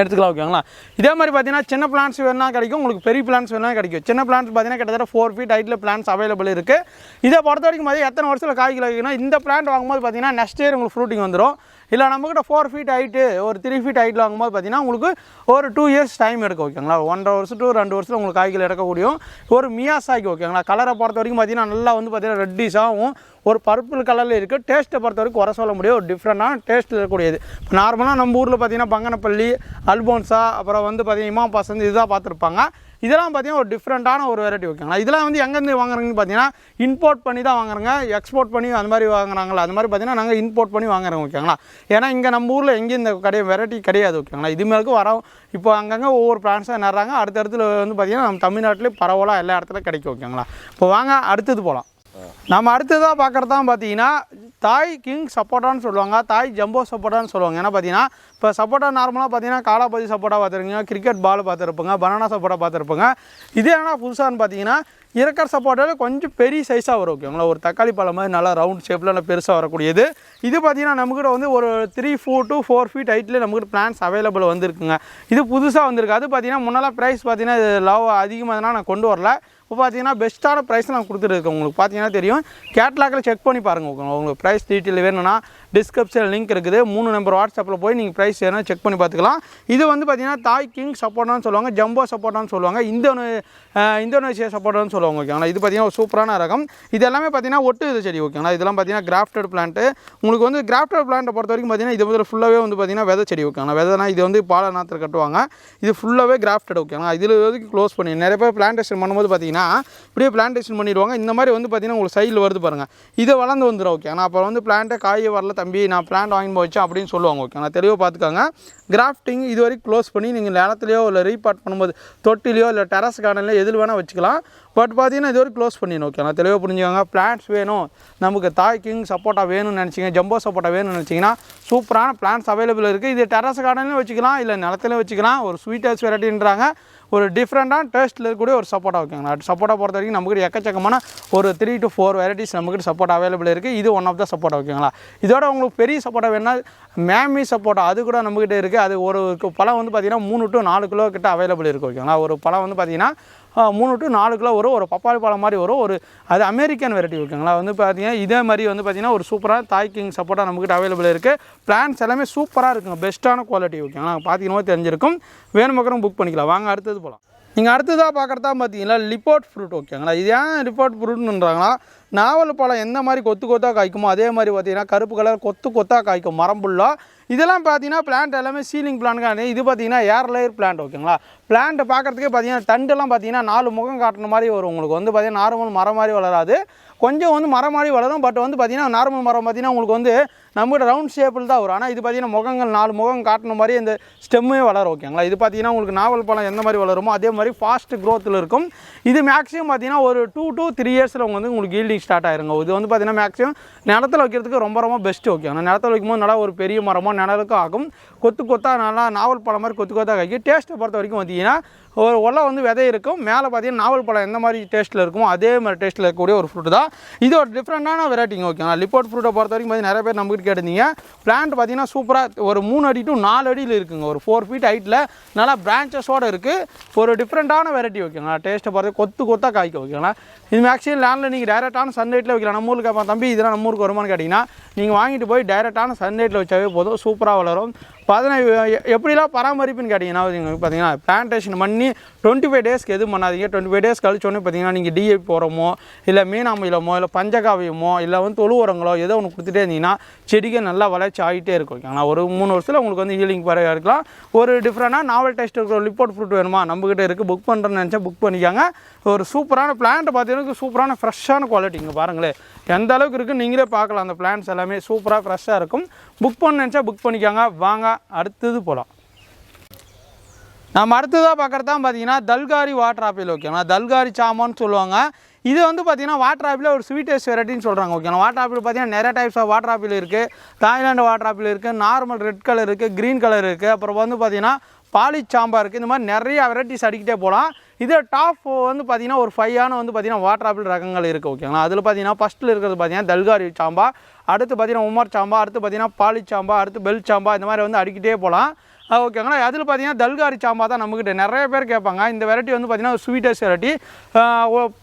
எடுத்துக்கலாம் ஓகேங்களா? இதே மாதிரி பார்த்தீங்கன்னா சின்ன பிளான்ஸ் வேணா கிடைக்கும் உங்களுக்கு பெரிய பிளான்ஸ் வேணா கிடைக்கும். சின்ன பிளான்ஸ் பார்த்தீங்கன்னா கிட்டத்தட்ட ஃபோர் ஃபீட் ஹைட்டில் பிளான்ஸ் அவைலபிள் இருக்குது இதை பொறுத்த வரைக்கும் பார்த்தீங்கன்னா எத்தனை வருஷத்தில் காய்கள் வைக்கணும் இந்த பிளான்ட் வாங்கும்போது பார்த்தீங்கன்னா நெக்ஸ்ட் இயர் உங்களுக்கு ஃப்ரூட்டிங் வந்துடும் இல்லை நம்மக்கிட்ட ஃபோர் ஃபீட் ஹைட்டு ஒரு த்ரீ ஃபீட் ஹைட்டில் வாங்கும்போது பார்த்தீங்கன்னா உங்களுக்கு ஒரு டூ இயர்ஸ் டைம் எடுக்க ஓகேங்களா ஒன்றரை வருஷம் டூ ரெண்டு வருஷத்தில் உங்களுக்கு காய்கள் எடுக்கக்கூடிய ஒரு மியாசாக்கி ஓகேங்களா கலரை பொறுத்த வரைக்கும் பார்த்தீங்கன்னா நல்லா வந்து பார்த்தீங்கன்னா ரெட்டிஷாகவும் ஒரு பர்பிள் கலரில் இருக்குது டேஸ்ட்டை பொறுத்த வரைக்கும் குறை சொல்ல முடியும் ஒரு டிஃப்ரெண்டான டேஸ்ட்டில் இருக்கக்கூடியது. இப்போ நார்மலாக நம்ம ஊரில் பார்த்தீங்கன்னா பங்கனப்பள்ளி அல்போன்ஸா அப்புறம் வந்து பார்த்தீங்கன்னா இமாம் பசந்த் இதுதான் பார்த்துருப்பாங்க. இதெல்லாம் பார்த்தீங்கன்னா ஒரு டிஃப்ரெண்ட்டான ஒரு வெரைட்டி ஓகேங்களா இதெல்லாம் வந்து எங்கேருந்து வாங்குறாங்கன்னு பார்த்தீங்கன்னா இம்போர்ட் பண்ணி தான் வாங்குறாங்க. எக்ஸ்போர்ட் பண்ணி அந்த மாதிரி வாங்குறாங்களா அது மாதிரி பார்த்தீங்கன்னா நாங்கள் இம்போர்ட் பண்ணி வாங்குறோம் ஓகேங்களா ஏன்னா இங்கே நம்ம ஊரில் எங்கேயும் இந்த கிடையாது வெரைட்டி கிடையாது ஓகேங்களா இதுமாரிக்கும் வரோம் இப்போ அங்கங்கே ஒவ்வொரு பிளான்ஸாக நடுறாங்க. அடுத்த இடத்துல வந்து பார்த்தீங்கன்னா நம்ம தமிழ்நாட்டிலே பரவலாக எல்லா இடத்துலையும் கிடைக்கும் ஓகேங்களா இப்போ வாங்க அடுத்தது போகலாம் நம்ம அடுத்ததாக பார்க்குறது தான் பார்த்தீங்கன்னா தாய் கிங் சப்போட்டான்னு சொல்லுவாங்க தாய் ஜம்போ சப்போட்டான்னு சொல்லுவாங்க. ஏன்னா பார்த்தீங்கன்னா இப்போ சப்போட்டா நார்மலாக பார்த்தீங்கன்னா காலாபதி சப்போட்டா பார்த்துருக்கீங்க கிரிக்கெட் பால் பார்த்துருப்போங்க பனானா சப்போட்டா பார்த்துருப்போங்க. இது என்ன புதுசான்னு பார்த்தீங்கன்னா இருக்கிற சப்போட்டாவில் கொஞ்சம் பெரிய சைஸாக வரும் ஓகேங்களா? ஒரு தக்காளி பழம் மாதிரி நல்லா ரவுண்ட் ஷேப்பில் நல்லா பெருசாக வரக்கூடியது. இது பார்த்தீங்கன்னா நம்மக்கிட்ட வந்து ஒரு three four to four feet ஹைட்லேயே நம்மக்கிட்ட பிளான்ஸ் அவைலபிள் வந்திருக்குங்க. இது புதுசாக வந்திருக்கு. அது பார்த்தீங்கன்னா முன்னெல்லாம் ப்ரைஸ் பார்த்தீங்கன்னா இது லவ் அதிகமாக நான் கொண்டு வரல. இப்போ பார்த்தீங்கன்னா பெஸ்ட்டான ப்ரைஸ் நான் கொடுத்துருக்கேன் உங்களுக்கு பார்த்தீங்கன்னா தெரியும். கேட்லாக்கில் செக் பண்ணி பாருங்கள் உங்களுக்கு ப்ரைஸ் டீட்டெயில் வேணும்னா டிஸ்கிரிப்ஷன் லிங்க் இருக்குது. மூணு நம்பர் வாட்ஸ்அப்பில் போய் நீங்கள் ப்ரைஸ் வேணும் செக் பண்ணி பார்த்துக்கலாம். இது வந்து பார்த்தீங்கன்னா தாய் கிங் சப்போட்டான்னு சொல்லுவாங்க ஜம்போ சப்போட்டான்னு சொல்லுவாங்க இந்தோனே இந்தோனேஷியா சப்போட்டான்னு சொல்லுவாங்க ஓகேங்களா இது பார்த்தீங்கன்னா ஒரு சூப்பரான ரகம். இது எல்லாமே பார்த்தீங்கன்னா ஒட்டு இது செடி ஓகேங்களா இதெல்லாம் பார்த்தீங்கன்னா கிராஃப்டட் பிளான்ட்டு உங்களுக்கு வந்து கிராஃப்டட் பிளான்ட்டை பொறுத்த வரைக்கும் பார்த்தீங்கன்னா இது வந்து ஃபுல்லாகவே வந்து பார்த்தீங்கன்னா விதை செடி ஓகேங்களா விதைனா இது வந்து பால நாத்தில் கட்டுவாங்க. இது ஃபுல்லாகவே கிராஃப்டட் ஓகேங்களா இதில் வந்து க்ளோஸ் பண்ணி நிறைய பேர் பிளான்டேஷன் பண்ணும்போது பார்த்தீங்கன்னா இப்படியே பிளான்டேஷன் பண்ணிடுவாங்க. இந்த மாதிரி வந்து பார்த்தீங்கன்னா உங்களுக்கு சைடில் வருது பாருங்கள் இதை வளர்ந்து வந்துடும் ஓகே ஆனால் அப்போ வந்து பிளான்ட்டை காய் வரல தம்பி. நான் பிளான்ட் வாங்கி போய் வச்சேன் அப்படின்னு சொல்லுவாங்க ஓகே நான் தெளிவாக பார்த்துக்கோங்க. கிராஃப்டிங் இது வரைக்கும் க்ளோஸ் பண்ணி நீங்கள் நிலத்துலையோ இல்லை ரீபார்ட் பண்ணும்போது தொட்டிலையோ இல்லை டெரஸ் கார்டன்லையோ எதில் வேணால் வச்சுக்கலாம். பட் பார்த்தீங்கன்னா இது வரைக்கும் க்ளோஸ் பண்ணிடணும் ஓகே நான் தெளிவாக புரிஞ்சுக்கோங்க. பிளான்ட்ஸ் வேணும். நமக்கு தாய் கிங் சப்போட்டா வேணும்னு நினச்சிங்க ஜம்போ சப்போட்டா வேணும்னு நினச்சிங்கன்னா சூப்பரான பிளான்ட்ஸ் அவைலபிள் இருக்குது இது டெரஸ் கார்டன்லையும் வச்சுக்கலாம் இல்லை நிலத்துலையும் வச்சுக்கலாம். ஒரு ஸ்வீட்டர்ஸ் வெரைட்டின்றாங்க ஒரு டிஃப்ரெண்ட்டான டேஸ்ட்டில் இருக்கக்கூடிய ஒரு சப்போட்டா ஓகேங்களா சப்போட்டா பொறுத்த வரைக்கும் நம்மக்கிட்ட எக்கச்சக்கமான ஒரு த்ரீ டு ஃபோர் வெரைட்டிஸ் நம்மக்கிட்ட சப்போட்டா அவைலபிள் இருக்குது இது ஒன் ஆஃப் த சப்போட்டா ஓகேங்களா இதோட உங்களுக்கு பெரிய சப்போட்டா வேணால் மேமி சப்போட்டா அது கூட நம்மக்கிட்ட இருக்குது அது ஒரு பழம் வந்து பார்த்திங்கன்னா மூணு டு நாலு கிலோ கிட்ட அவைலபிள் இருக்குது ஓகேங்களா ஒரு பழம் வந்து பார்த்திங்கன்னா மூணு டு நாலு கிலோ வரும் ஒரு பப்பாளி பழம் மாதிரி வரும். ஒரு அது அமெரிக்கன் வெரைட்டி ஓகேங்களா வந்து பார்த்தீங்கன்னா இதே மாதிரி வந்து பார்த்தீங்கன்னா ஒரு சூப்பராக தாய் கிங் சப்போட்டா நம்மக்கிட்ட அவைலபிள் இருக்குது பிளான்ஸ் எல்லாமே சூப்பராக இருக்குங்க. பெஸ்ட்டான குவாலிட்டி ஓகேங்களா பார்த்தீங்கன்னா தெரிஞ்சிருக்கும். வேணும் புக் பண்ணிக்கலாம். வாங்க அடுத்தது போகலாம் நீங்கள் அடுத்ததாக பார்க்குறதா பார்த்தீங்கன்னா லிப்போட் ஃப்ரூட் ஓகேங்களா இது ஏன் லிப்போட் ஃப்ரூட்னுன்றாங்கன்னா நாவல் பழம் எந்த மாதிரி கொத்து கொத்தாக காய்க்குமோ அதே மாதிரி பார்த்தீங்கன்னா கருப்பு கலர் கொத்து கொத்தாக காய்க்கும் மரம் இதெல்லாம் பார்த்தீங்கன்னா பிளான்ட் எல்லாமே சீலிங் பிளான்ட் இது பார்த்தீங்கன்னா ஏர் லேயர் பிளான்ட் ஓகேங்களா பிளான்ட் பார்க்குறதுக்கே பார்த்தீங்கன்னா தண்டுலாம் பார்த்தீங்கன்னா நாலு முகம் காட்டுற மாதிரி வரும். உங்களுக்கு வந்து பார்த்தீங்கன்னா நார்மல் மரம் மாதிரி வளராது. கொஞ்சம் வந்து மரம் மாதிரி வளரும் பட் வந்து பார்த்திங்கன்னா நார்மல் மரம் பார்த்தீங்கன்னா உங்களுக்கு வந்து நம்மகிட்ட ரவுண்ட் ஷேப்பில் தான் வரும். ஆனால் இது பார்த்தீங்கன்னா முகங்கள் நாலு முகம் காட்டின மாதிரி இந்த ஸ்டெம்மே வளரும் ஓகேங்களா இது பார்த்தீங்கன்னா உங்களுக்கு நாவல் பழம் எந்த மாதிரி வளருமோ அதே மாதிரி ஃபாஸ்ட் க்ரோத்தில் இருக்கும். இது மேக்ஸிமம் பார்த்தீங்கன்னா ஒரு டூ டூ த்ரீ இயர்ஸில் வந்து உங்களுக்கு ஈல்டிங் ஸ்டார்ட் ஆயிருங்க. இது வந்து பார்த்தீங்கன்னா மேக்ஸிமம் நிலத்தில் வைக்கிறதுக்கு ரொம்ப ரொம்ப பெஸ்ட் ஓகே ஆனால் நிலத்தில் வைக்கும்போது நல்லா ஒரு பெரிய மரமோ நிழலுக்கும் ஆகும். கொத்து கொத்தாக நல்லா நாவல் பழம் மாதிரி கொத்து கொத்தாக காய்க்கும். டேஸ்ட்டை பொறுத்த வரைக்கும் பார்த்தீங்கன்னா ஒரு உள்ள வந்து விதை இருக்கும். மேலே பார்த்தீங்கன்னா நாவல் பழம் எந்த மாதிரி டேஸ்ட்டில் இருக்குமோ அதே மாதிரி டேஸ்ட்டில் இருக்கக்கூடிய ஒரு ஃப்ரூட் தான். இது ஒரு டிஃப்ரெண்ட்டான வெரைட்டிங்க ஓகேங்களா லிப்போட் ஃப்ரூட்டை பொறுத்த வரைக்கும் பார்த்தீங்கன்னா நிறைய பேர் நம்பிக்கிட்டு கேட்டிருந்தீங்க. பிளான்ட் பார்த்தீங்கன்னா சூப்பராக ஒரு மூணு அடி டு நாலு அடியில் இருக்குங்க. ஒரு ஃபோர் ஃபீட் ஹைட்டில் நல்லா பிரான்ச்சஸோடு இருக்குது ஒரு டிஃப்ரெண்ட்டான வெரைட்டி ஓகேங்களா டேஸ்ட்டை பார்த்து கொத்து கொத்தாக காய்க்கும் ஓகேங்களா இது மேக்ஸிமம் லேண்டில் நீங்கள் டேரெக்டான சன்லைட்டில் வைக்கலாம். நம்ம ஊருக்கு தம்பி இதெல்லாம் நம்ம ஊருக்கு வருமானு கேட்டிங்கன்னா நீங்கள் வாங்கிட்டு போய் டைரெக்டான சன்லைட்டில் வச்சாவே போதும். சூப்பராக வளரும். பதினஞ்சு எப்படிலாம் பராமரிப்புன்னு கேட்டிங்கன்னா பார்த்தீங்கன்னா பிளான்டேஷன் பண்ணி டுவெண்ட்டி ஃபைவ் டேஸ்க்கு எதுவும் பண்ணாதீங்க. டுவெண்ட்டி ஃபைவ் டேஸ் கழிச்சோன்னே பார்த்தீங்கன்னா நீங்கள் டிஏபி போகிறோமோ இல்லை மீனாமிலமோ இல்லை பஞ்சகாவியமோ இல்லை வந்து தொழு உரங்களோ ஏதோ ஒன்று கொடுத்துட்டே இருந்தீங்கன்னா செடிகள் நல்லா வளர்ச்சி ஆகிட்டே இருக்கும் ஓகேங்களா? ஒரு மூணு வருஷத்தில் உங்களுக்கு வந்து ஹீலிங் பறவை இருக்கலாம். ஒரு டிஃப்ரெண்டாக நாவல் டெஸ்ட் இருக்கிற லிப்போட் ஃப்ரூட் வேணுமா? நம்மக்கிட்ட இருக்குது புக் பண்ணுறேன்னு நினச்சா புக் பண்ணிக்காங்க. ஒரு சூப்பரான பிளான்ட் பார்த்தீங்கன்னா சூப்பரான ஃப்ரெஷ்ஷான குவாலிட்டி இங்கே பாருங்களேன். எந்த அளவுக்கு இருக்குன்னு நீங்களே பார்க்கலாம். அந்த பிளான்ஸ் எல்லாமே சூப்பராக ஃப்ரெஷ்ஷாக இருக்கும். புக் பண்ண நினச்சா புக் பண்ணிக்கோங்க. வாங்க அடுத்தது போகலாம் நம்ம அடுத்ததாக பார்க்குறது தான் பார்த்தீங்கன்னா தல்காரி வாட்டர் ஆப்பிள் ஓகேங்களா தல்காரி சாமான்னு சொல்லுவாங்க. இது வந்து பார்த்தீங்கன்னா வாட்டர் ஆப்பிள் ஒரு ஸ்வீட்டஸ்ட் வெரைட்டின்னு சொல்கிறாங்க ஓகேங்களா வாட்டர் ஆப்பிள் பார்த்தீங்கன்னா நிறைய டைப்ஸ் ஆஃப் வாட்டர் ஆப்பிள் இருக்குது தாய்லாந்து வாட்டர் ஆப்பிள் இருக்குது நார்மல் ரெட் கலர் இருக்குது க்ரீன் கலர் இருக்குது அப்புறம் வந்து பார்த்தீங்கன்னா பாலி சாம்பாருக்கு இந்த மாதிரி நிறைய வெரைட்டிஸ் அடிக்கிட்டே போகலாம். இதே டாப் வந்து பார்த்திங்கன்னா ஒரு ஃபைவான வந்து பார்த்தீங்கன்னா வாட்டர் ஆப்பிள் ரகங்கள் இருக்குது ஓகேங்களா அதில் பார்த்தீங்கன்னா ஃபஸ்ட்டில் இருக்கிறது பார்த்தீங்கன்னா தல்காரி சாம்பா அடுத்து பார்த்தீங்கன்னா உமர் சாம்பா அடுத்து பார்த்தீங்கன்னா பாலி சாம்பா அடுத்து பெல் சாம்பா இந்த மாதிரி வந்து அடிக்கிட்டே போகலாம். ஓகேங்களா அதில் பார்த்தீங்கன்னா தல்காரி சாம்பா தான் நம்மக்கிட்ட நிறைய பேர் கேட்பாங்க. இந்த வெரைட்டி வந்து பார்த்தீங்கன்னா ஸ்வீட்டஸ் வெரைட்டி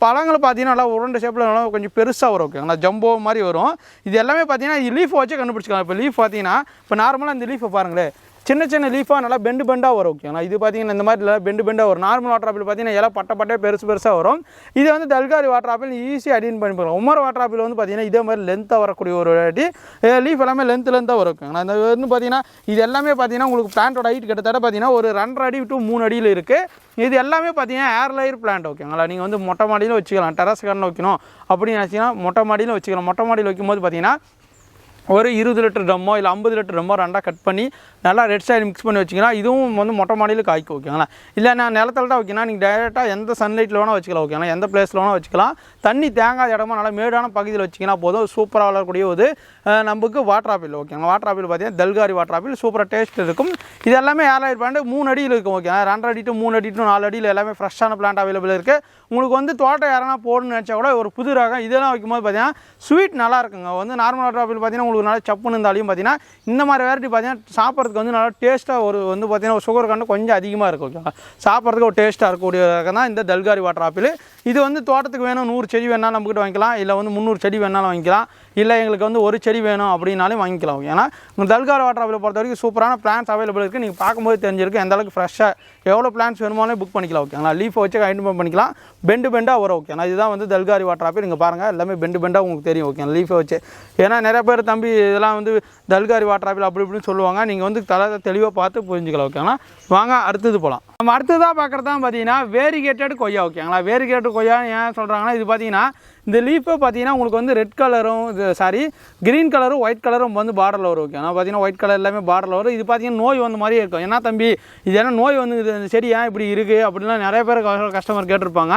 பழங்கள் பார்த்தீங்கன்னா நல்லா உருண்டை ஷேப்பில் நல்லா கொஞ்சம் பெருசாக வரும் ஓகேங்களா ஜம்போ மாதிரி வரும். இது எல்லாமே பார்த்தீங்கன்னா லீஃப் வச்சு கண்டுபிடிச்சிக்கலாம். இப்போ லீஃப் பார்த்தீங்கன்னா இப்போ நார்மலாக இந்த லீஃபை பாருங்களேன். சின்ன சின்ன லீஃபாக நல்லா பெண்டு பெண்டாக வரும் ஓகேங்களா இது பார்த்தீங்கன்னா இந்த மாதிரி நல்லா பெண்டு பெண்டாக வரும். நார்மல் வாட்டர் ஆப்பிள் பார்த்தீங்கன்னா இலை பட்ட பட்டே பெருசு பெருசாக வரும். இது வந்து தல்காரி வாட்டர் ஆப்பிள் ஈஸியாக அடின் பண்ணி போகலாம் உமர் வாட்டர் ஆப்பிள் வந்து பார்த்தீங்கன்னா இதே மாதிரி லென்த்தாக வரக்கூடிய ஒரு வெரைட்டி லீஃப் எல்லாமே லென்த் லென்த்தாக வரும் ஓகேங்களா இந்த வந்து பார்த்தீங்கன்னா இது எல்லாமே பார்த்தீங்கன்னா உங்களுக்கு பிளான்ட்டோட ஹைட் கிட்டத்தட்ட பார்த்தீங்கன்னா ஒரு ரெண்டரை அடி டு மூணு அடியில் இருக்குது இது எல்லாமே பார்த்தீங்கன்னா ஏர் லேயர் பிளான்ட் ஓகேங்களா நீங்கள் வந்து மொட்டை மாடியில் வச்சுக்கலாம். டெரஸ் கார்டன் வைக்கணும். அப்படின்னு நினச்சிங்கன்னா மொட்டை மாடியில் வச்சுக்கலாம். மொட்டை மாடியில் வைக்கும்போது பார்த்தீங்கன்னா ஒரு இருபது லிட்டர் ட்ரம்மோ இல்லை ஐம்பது லிட்டர் ட்ரம்மோ ரெண்டாக கட் பண்ணி நல்லா ரெட் சைடு மிக்ஸ் பண்ணி வச்சிங்கன்னா இதுவும் வந்து மொட்டை மாடியில் காய்க்கும் ஓகேங்களா இல்லை நான் நிலத்தில் தான் வைக்கணும் நீங்கள் டைரெக்டாக எந்த சன்லைட்டில் வேணால் வச்சுக்கலாம் ஓகேங்களா எந்த பிளேஸில் வேணால் வச்சுக்கலாம். தண்ணி தேங்காத இடமா நல்லா மேடான பகுதியில் வச்சிங்கன்னா போதும். சூப்பராக வளரக்கூடிய ஒரு நமக்கு வாட்டர் ஆப்பிள் ஓகேங்களா வாட்டர் ஆப்பிள் பார்த்தீங்கன்னா தல்காரி வாட்டர் ஆப்பிள் சூப்பராக டேஸ்ட் இருக்கும். இது எல்லாமே ஏழாயிரம் பிளான்ட் மூணு அடியில் இருக்கும் ஓகே ரெண்டரை அடி டு மூணு அடி டு நாலு அடியில் எல்லாமே ஃப்ரெஷ்ஷான பிளான்ட் அவைலபிள் இருக்குது உங்களுக்கு வந்து தோட்டம் யாரனா போடணும்னு நினச்சா கூட ஒரு புது ரகம் இதெல்லாம் வைக்கும்போது பார்த்தீங்கன்னா ஸ்வீட் நல்லா இருக்குங்க. வந்து நார்மல் வாட்டர் ஆப்பிள் பார்த்தீங்கன்னா உங்களுக்கு நல்லா சப்புன்னு இருந்தாலையும் பார்த்தீங்கன்னா இந்த மாதிரி வெரைட்டி பார்த்தீங்கன்னா சாப்பிட்றதுக்கு வந்து நல்லா டேஸ்ட்டாக ஒரு வந்து பார்த்தீங்கன்னா ஒரு சுகர் கண்டு கொஞ்சம் அதிகமாக இருக்கும் ஓகேங்களா சாப்பிட்றதுக்கு ஒரு டேஸ்ட்டாக இருக்கக்கூடிய ரகம் தான் இந்த தல்காரி வாட்டர் ஆப்பிள் இது வந்து தோட்டத்துக்கு வேணும் நூறு செடி வேணாலும் நம்மக்கிட்ட வாங்கிக்கலாம் இல்லை வந்து முந்நூறு செடி வேணாலும் வாங்கிக்கலாம் இல்லை எங்களுக்கு வந்து ஒரு செடி வேணும் அப்படின்னாலும் வாங்கிக்கலாம் ஏன்னா உங்கள் தல்கார் வாட்டர் ஆப்பிள் பொறுத்த வரைக்கும் சூப்பரான பிளான்ஸ் அவைலபிள் இருக்குது நீங்கள் பார்க்கும்போது தெரிஞ்சிருக்கு எந்த அளவுக்கு ஃப்ரெஷ்ஷாக எவ்வளோ பிளான்ஸ் வேணுமாலும் புக் பண்ணிக்கலாம் ஓகேங்களா லீஃப் வச்சு ஐடென்டிஃபை பண்ணிக்கலாம். பெண்டு பெண்டாக வரும் ஓகேங்களா இதுதான் வந்து தல்காரி வாட்டர் ஆப்பிள் நீங்கள் பாருங்கள் எல்லாமே பெண்டு பெண்டாக உங்களுக்கு தெரியும் ஓகே லீஃபை வச்சு. ஏன்னா நிறைய பேர் தம்பி இதெல்லாம் வந்து தல்காரி வாட்டர் ஆப்பிள் அப்படி இப்படின்னு சொல்லுவாங்க. நீங்கள் வந்து தலை தெளிவாக பார்த்து புரிஞ்சுக்கலாம் ஓகேங்களா வாங்க அடுத்தது போகலாம் நம்ம அடுத்ததாக பார்க்குறது தான் பார்த்தீங்கன்னா வேரிகேட்டட் கொய்யா ஓகேங்களா வேரிகேட்டட் கொய்யா ஏன் சொல்கிறாங்கன்னா இது பார்த்தீங்கன்னா இந்த லீஃபை பார்த்தீங்கன்னா உங்களுக்கு வந்து ரெட் கலரும் இது சாரி க்ரீன் கலரும் ஒயிட் கலரும் வந்து பார்டரில் வரும் ஓகே ஆனால் பார்த்தீங்கன்னா ஒயிட் கலர் எல்லாமே பார்டரில் வரும். இது பார்த்தீங்கன்னா நோய் வந்த மாதிரியே இருக்கும். ஏன்னா தம்பி இது என்ன நோய் வந்து இது இந்த செடி ஏன் இப்படி இருக்குது அப்படின்லாம் நிறைய பேர் கஸ்டமர் கேட்டிருப்பாங்க.